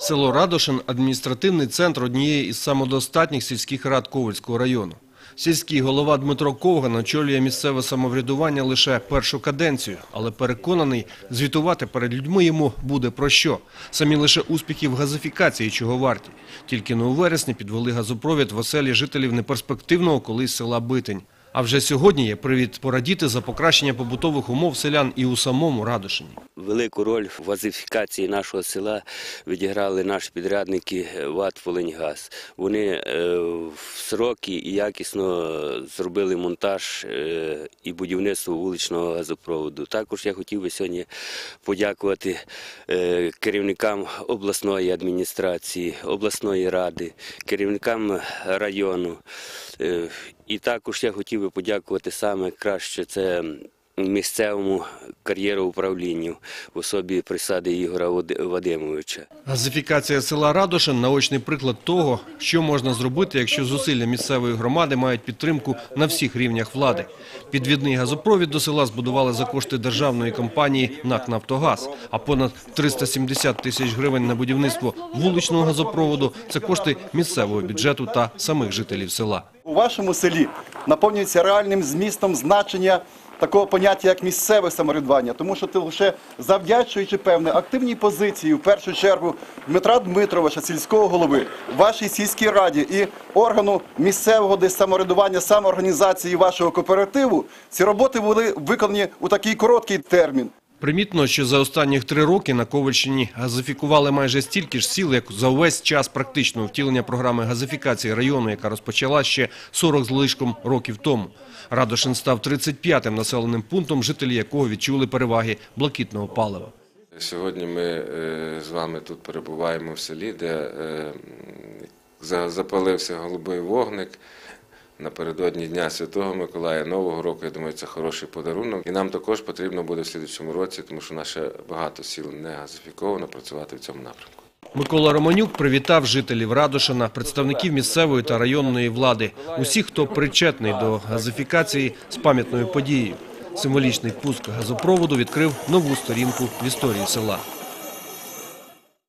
Село Радошин – адміністративний центр однієї із самодостатніх сільських рад Ковальського району. Сільський голова Дмитро Ковган очолює місцеве самоврядування лише першу каденцію, але переконаний, звітувати перед людьми йому буде про що. Самі лише успіхи в газифікації чого варті. Тільки не у вересні підвели газопровід в оселі жителів неперспективного колись села Битень. А вже сьогодні є привід порадіти за покращення побутових умов селян і у самому Радошині. Велику роль в газифікації нашого села відіграли наші підрядники ВАТ «Волиньгаз». Вони е, в сроки і якісно зробили монтаж е, і будівництво вуличного газопроводу. Також я хотів би сьогодні подякувати е, керівникам обласної адміністрації, обласної ради, керівникам району. І також я хотів би подякувати саме краще це місцевому кар'єроуправлінню в особі присади Ігора Вад- Вадимовича. Газифікація села Радошин – наочний приклад того, що можна зробити, якщо зусилля місцевої громади мають підтримку на всіх рівнях влади. Підвідний газопровід до села збудували за кошти державної компанії НАК «Нафтогаз», а понад 370 тисяч гривень на будівництво вуличного газопроводу – це кошти місцевого бюджету та самих жителів села. У вашому селі наповнюється реальним змістом значення такого поняття, як місцеве самоврядування, тому що ти лише завдячуючи певне активній позиції, в першу чергу Дмитра Дмитровича, сільського голови, вашій сільській раді і органу місцевого десь самоврядування, самоорганізації вашого кооперативу, ці роботи були виконані у такий короткий термін. Примітно, що за останніх три роки на Ковальщині газифікували майже стільки ж сіл, як за увесь час практичного втілення програми газифікації району, яка розпочала ще 40 з лишком років тому. Радошин став 35-м населеним пунктом, жителі якого відчули переваги блакитного палива. Сьогодні ми е, з вами тут перебуваємо в селі, де е, запалився голубий вогник. Напередодні Дня Святого Миколая Нового року, я думаю, це хороший подарунок. І нам також потрібно буде в слідчому році, тому що наше багато сіл не газифіковано, працювати в цьому напрямку. Микола Романюк привітав жителів Радошина, представників місцевої та районної влади, усіх, хто причетний до газифікації з пам'ятною подією. Символічний пуск газопроводу відкрив нову сторінку в історії села.